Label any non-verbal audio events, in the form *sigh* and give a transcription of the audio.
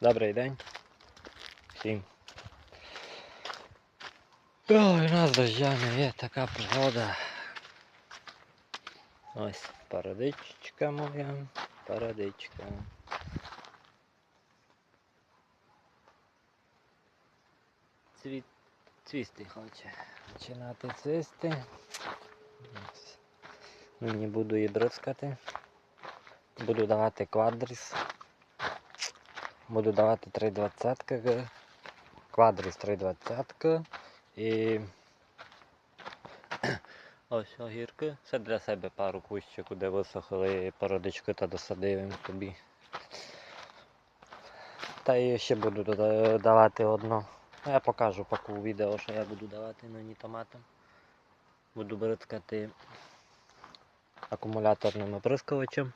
Добрий день. Всім. Ой, у нас дощами є така погода. Ось парадичка моя, парадичка. Цвіт, цвісти хоче. Починати цвісти. Ось. Нині буду її бризкати. Буду давати квадріс. Буду давати 3,20 квадріс 3,20 і *clears throat* ось огірки. Це для себе пару кущів, куди висохли породички та досадив їм собі. Та і ще буду давати одно. Ну, Я покажу поки у відео, що я буду давати нині томатам. Буду бризкати акумуляторним оприскувачем.